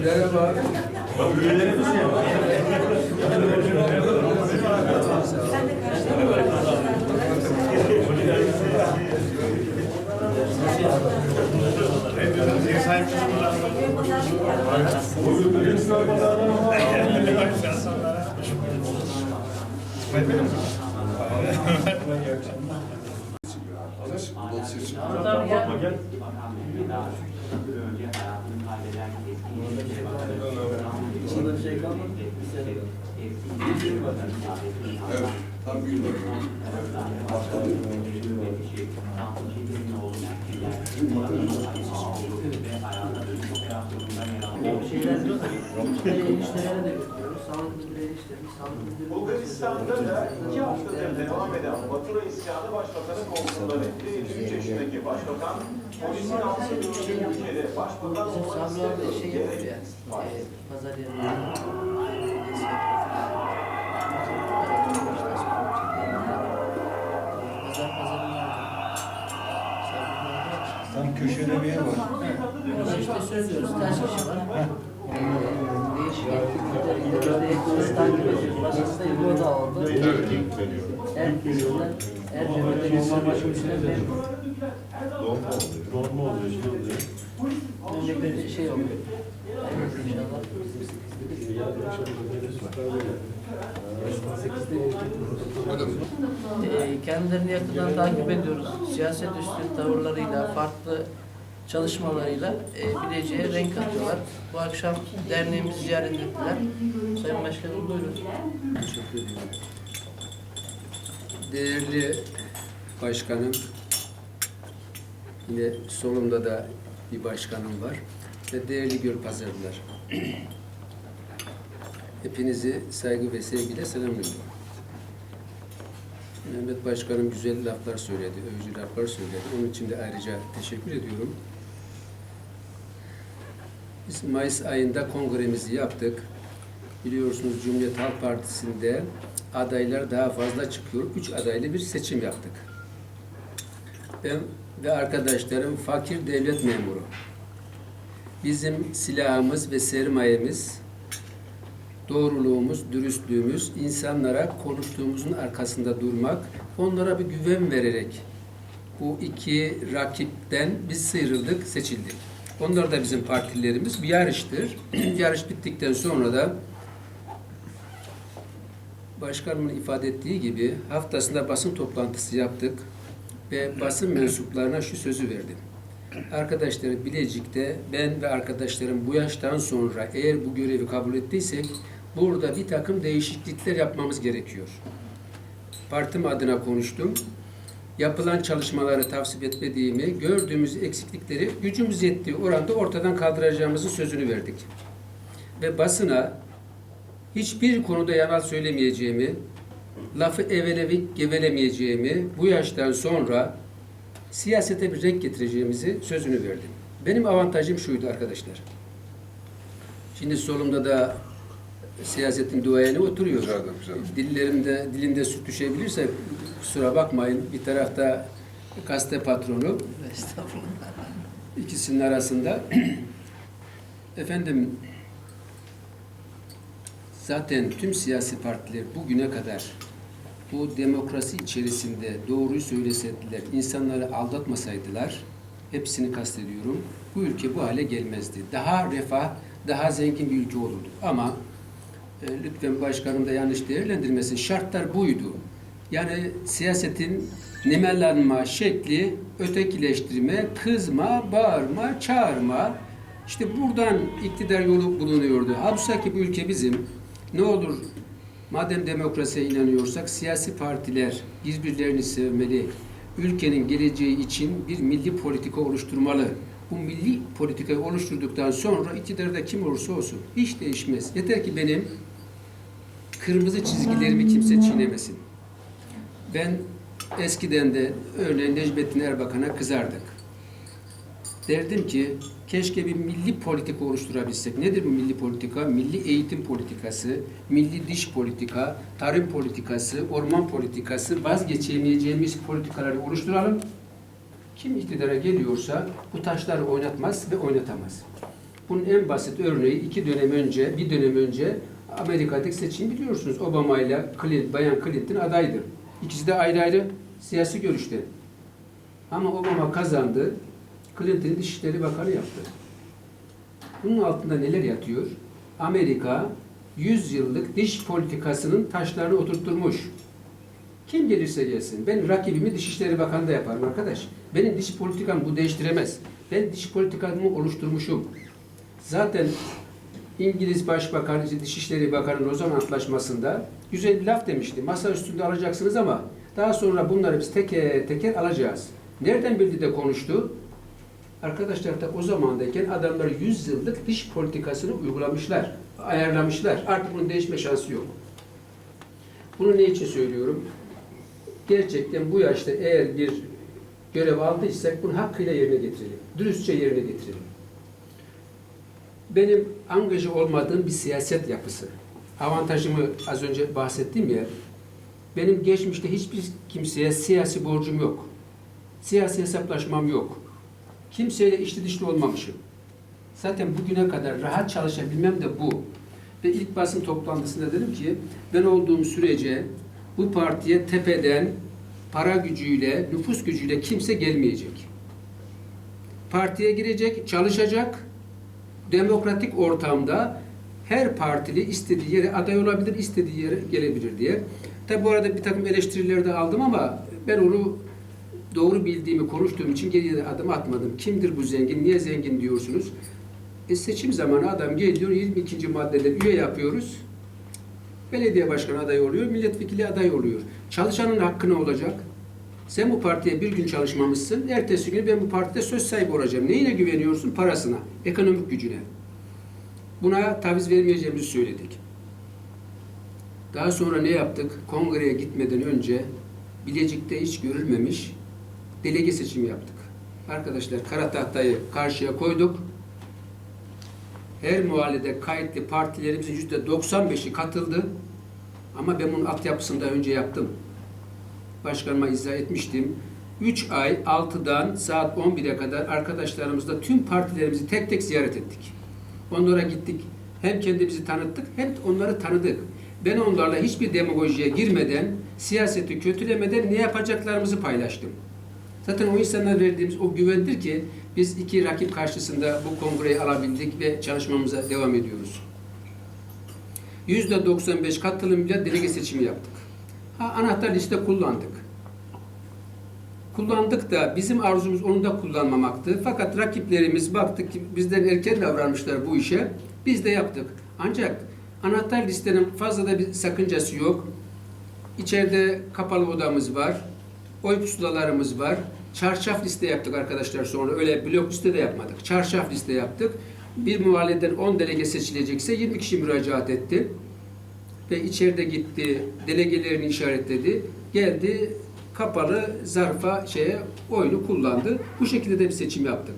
Merhaba. Evet, tam bir yıl şeyler diyor da eniştelere de götürüyoruz. Sağlık müdürü eniştemiz, sağlık müdürü Bulgaristan'da da iki haftadır devam eden Batura isyanı başbakanı korkusundan etti. 53 yaşındaki başbakan polisin altı gördüğü ülkede başbakan olmak istemiyor. şey yapıyor ya. E, pazar. Tam köşede bir yer var. İşte söylüyoruz. Kaç kişi var? Değişik takip ediyoruz. Başkası da da oldu. Başımızına memnun. Dolma oluyor, şey oluyor. Şey oluyor. İnşallah. Ee, kendilerini yakından takip ediyoruz. Siyaset üstü tavırlarıyla, farklı çalışmalarıyla e, Bilecik'e renk katıyorlar. Bu akşam derneğimizi ziyaret ettiler. Sayın Başkanım buyurun. Teşekkür ediyorum. Değerli başkanım, yine solumda da bir başkanım var ve değerli Gölpazarlılar. Hepinizi saygı ve sevgiyle selamlıyorum. Mehmet Başkanım güzel laflar söyledi, övücü laflar söyledi. Onun için de ayrıca teşekkür ediyorum. Biz Mayıs ayında kongremizi yaptık. Biliyorsunuz Cumhuriyet Halk Partisi'nde adaylar daha fazla çıkıyor. Üç adaylı bir seçim yaptık. Ben ve arkadaşlarım fakir devlet memuru. Bizim silahımız ve sermayemiz doğruluğumuz, dürüstlüğümüz, insanlara konuştuğumuzun arkasında durmak, onlara bir güven vererek bu iki rakipten biz sıyrıldık, seçildik. Onlar da bizim partilerimiz. Bir yarıştır. Yarış bittikten sonra da başkanımın ifade ettiği gibi haftasında basın toplantısı yaptık ve basın mensuplarına şu sözü verdim. Arkadaşları Bilecik'te ben ve arkadaşlarım bu yaştan sonra eğer bu görevi kabul ettiysek burada bir takım değişiklikler yapmamız gerekiyor. Partim adına konuştum. Yapılan çalışmaları tavsiye etmediğimi, gördüğümüz eksiklikleri gücümüz yettiği oranda ortadan kaldıracağımızın sözünü verdik. Ve basına hiçbir konuda yalan söylemeyeceğimi, lafı evelevik gevelemeyeceğimi, bu yaştan sonra siyasete bir renk getireceğimizi sözünü verdim. Benim avantajım şuydu arkadaşlar. Şimdi solumda da siyasetin duayeni oturuyor. Güzel, güzel. Dillerimde, dilinde süt düşebilirse kusura bakmayın. Bir tarafta gazete patronu, Estağfurullah. ikisinin arasında. Efendim, zaten tüm siyasi partiler bugüne kadar bu demokrasi içerisinde doğruyu söyleseydiler, insanları aldatmasaydılar, hepsini kastediyorum, bu ülke bu hale gelmezdi. Daha refah, daha zengin bir ülke olurdu. Ama e, lütfen başkanım da yanlış değerlendirmesin. Şartlar buydu. Yani siyasetin nimelenme şekli, ötekileştirme, kızma, bağırma, çağırma. İşte buradan iktidar yolu bulunuyordu. Halbuki bu ülke bizim. Ne olur madem demokrasiye inanıyorsak siyasi partiler birbirlerini sevmeli. Ülkenin geleceği için bir milli politika oluşturmalı. Bu milli politikayı oluşturduktan sonra iktidarda kim olursa olsun hiç değişmez. Yeter ki benim kırmızı çizgilerimi kimse çiğnemesin. Ben eskiden de örneğin Necmettin Erbakan'a kızardık. Derdim ki keşke bir milli politika oluşturabilsek. Nedir bu milli politika? Milli eğitim politikası, milli diş politika, tarım politikası, orman politikası, vazgeçemeyeceğimiz politikaları oluşturalım. Kim iktidara geliyorsa bu taşları oynatmaz ve oynatamaz. Bunun en basit örneği iki dönem önce, bir dönem önce Amerika'daki seçim biliyorsunuz. Obama ile Clinton, Bayan Clinton adaydır. İkisi de ayrı ayrı siyasi görüşte. Ama Obama kazandı. Clinton Dışişleri Bakanı yaptı. Bunun altında neler yatıyor? Amerika 100 yıllık dış politikasının taşlarını oturtturmuş. Kim gelirse gelsin. Ben rakibimi Dışişleri Bakanı da yaparım arkadaş. Benim dış politikam bu değiştiremez. Ben dış politikamı oluşturmuşum. Zaten İngiliz Başbakanı, Dışişleri Bakanı'nın o zaman antlaşmasında güzel bir laf demişti. Masa üstünde alacaksınız ama daha sonra bunları biz teker teker alacağız. Nereden bildi de konuştu? Arkadaşlar da o zamandayken adamlar 100 yıllık dış politikasını uygulamışlar, ayarlamışlar. Artık bunun değişme şansı yok. Bunu ne için söylüyorum? Gerçekten bu yaşta eğer bir görev aldıysak bunu hakkıyla yerine getirelim. Dürüstçe yerine getirelim. Benim angaja olmadığım bir siyaset yapısı. Avantajımı az önce bahsettim ya. Benim geçmişte hiçbir kimseye siyasi borcum yok. Siyasi hesaplaşmam yok. Kimseyle içli dışlı olmamışım. Zaten bugüne kadar rahat çalışabilmem de bu. Ve ilk basın toplantısında dedim ki ben olduğum sürece bu partiye tepeden para gücüyle, nüfus gücüyle kimse gelmeyecek. Partiye girecek, çalışacak, demokratik ortamda her partili istediği yere aday olabilir, istediği yere gelebilir diye. Tabi bu arada bir takım eleştirileri de aldım ama ben onu doğru bildiğimi konuştuğum için geriye de adım atmadım. Kimdir bu zengin, niye zengin diyorsunuz? E seçim zamanı adam geliyor, 22. maddede üye yapıyoruz. Belediye başkanı adayı oluyor, milletvekili aday oluyor. Çalışanın hakkı ne olacak? Sen bu partiye bir gün çalışmamışsın, ertesi gün ben bu partide söz sahibi olacağım. Neyine güveniyorsun? Parasına, ekonomik gücüne. Buna taviz vermeyeceğimizi söyledik. Daha sonra ne yaptık? Kongreye gitmeden önce Bilecik'te hiç görülmemiş delege seçimi yaptık. Arkadaşlar kara tahtayı karşıya koyduk. Her mahallede kayıtlı partilerimizin yüzde 95'i katıldı. Ama ben bunun altyapısını da önce yaptım. Başkanıma izah etmiştim. 3 ay 6'dan saat 11'e kadar arkadaşlarımızla tüm partilerimizi tek tek ziyaret ettik. Onlara gittik. Hem kendimizi tanıttık hem onları tanıdık. Ben onlarla hiçbir demagojiye girmeden, siyaseti kötülemeden ne yapacaklarımızı paylaştım. Zaten o insanlara verdiğimiz o güvendir ki biz iki rakip karşısında bu kongreyi alabildik ve çalışmamıza devam ediyoruz. %95 katılımıyla delege seçimi yaptık. Ha, anahtar liste kullandık. Kullandık da bizim arzumuz onu da kullanmamaktı. Fakat rakiplerimiz baktık ki bizden erken davranmışlar bu işe. Biz de yaptık. Ancak anahtar listenin fazla da bir sakıncası yok. İçeride kapalı odamız var. Oy pusulalarımız var. Çarşaf liste yaptık arkadaşlar sonra. Öyle blok liste de yapmadık. Çarşaf liste yaptık. Bir muhalefetten 10 delege seçilecekse 20 kişi müracaat etti. Ve içeride gitti, delegelerini işaretledi. Geldi kapalı zarfa şeye oyunu kullandı. Bu şekilde de bir seçim yaptık.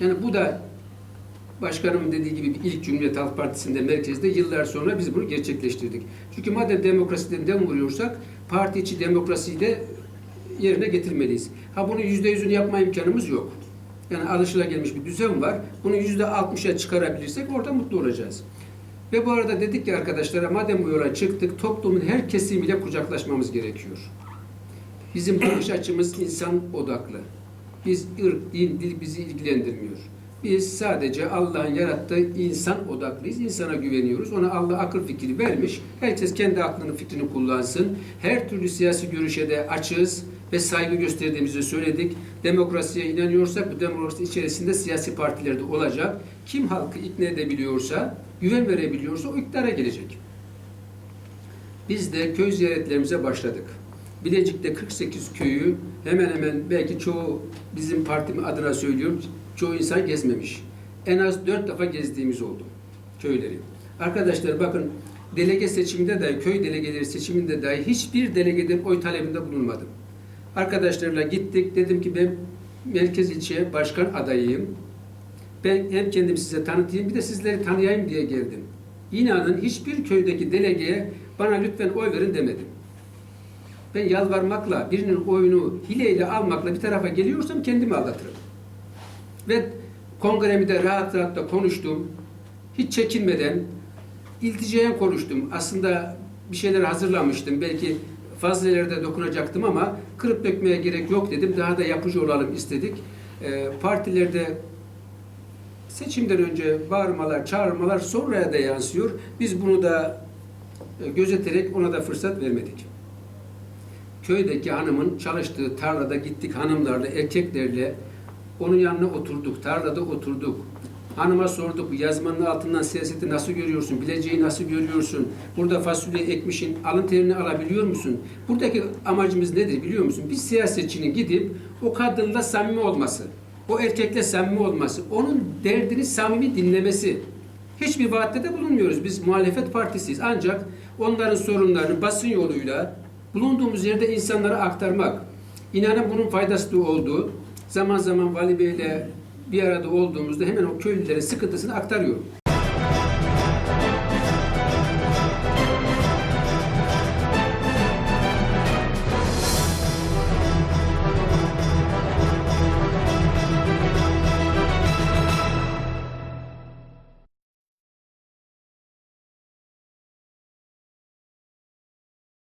Yani bu da başkanımın dediği gibi ilk Cumhuriyet Halk Partisi'nde merkezde yıllar sonra biz bunu gerçekleştirdik. Çünkü madem demokrasiden dem vuruyorsak parti içi demokrasiyi de yerine getirmeliyiz. Ha bunu yüzde yüzünü yapma imkanımız yok. Yani alışılagelmiş bir düzen var. Bunu yüzde altmışa çıkarabilirsek orada mutlu olacağız. Ve bu arada dedik ki arkadaşlara madem bu yola çıktık toplumun her kesimiyle kucaklaşmamız gerekiyor. Bizim bakış açımız insan odaklı. Biz ırk, din, dil bizi ilgilendirmiyor. Biz sadece Allah'ın yarattığı insan odaklıyız. İnsana güveniyoruz. Ona Allah akıl fikri vermiş. Herkes kendi aklını fikrini kullansın. Her türlü siyasi görüşe de açığız ve saygı gösterdiğimizi söyledik. Demokrasiye inanıyorsak bu demokrasi içerisinde siyasi partiler de olacak. Kim halkı ikna edebiliyorsa, güven verebiliyorsa o iktidara gelecek. Biz de köy ziyaretlerimize başladık. Bilecik'te 48 köyü hemen hemen belki çoğu bizim partim adına söylüyorum çoğu insan gezmemiş. En az dört defa gezdiğimiz oldu köyleri. Arkadaşlar bakın delege seçiminde dahi, köy delegeleri seçiminde dahi hiçbir delegeden oy talebinde bulunmadım. Arkadaşlarla gittik. Dedim ki ben merkez ilçe başkan adayıyım. Ben hem kendimi size tanıtayım bir de sizleri tanıyayım diye geldim. İnanın hiçbir köydeki delegeye bana lütfen oy verin demedim. Ben yalvarmakla, birinin oyunu hileyle almakla bir tarafa geliyorsam kendimi aldatırım. Ve Kongremi de rahat rahat da konuştum. Hiç çekinmeden ilticayen konuştum. Aslında bir şeyler hazırlamıştım. Belki fazla ileride dokunacaktım ama kırıp dökmeye gerek yok dedim. Daha da yapıcı olalım istedik. Ee, partilerde seçimden önce bağırmalar, çağırmalar sonraya da yansıyor. Biz bunu da e, gözeterek ona da fırsat vermedik. Köydeki hanımın çalıştığı tarlada gittik hanımlarla, erkeklerle onun yanına oturduk, tarlada oturduk. Hanıma sorduk, bu yazmanın altından siyaseti nasıl görüyorsun, bileceği nasıl görüyorsun, burada fasulye ekmişin, alın terini alabiliyor musun? Buradaki amacımız nedir biliyor musun? Bir siyasetçinin gidip o kadınla samimi olması, o erkekle samimi olması, onun derdini samimi dinlemesi. Hiçbir vaatte de bulunmuyoruz. Biz muhalefet partisiyiz. Ancak onların sorunlarını basın yoluyla bulunduğumuz yerde insanlara aktarmak. İnanın bunun faydası da oldu. Zaman zaman Vali Bey'le bir arada olduğumuzda hemen o köylülere sıkıntısını aktarıyorum.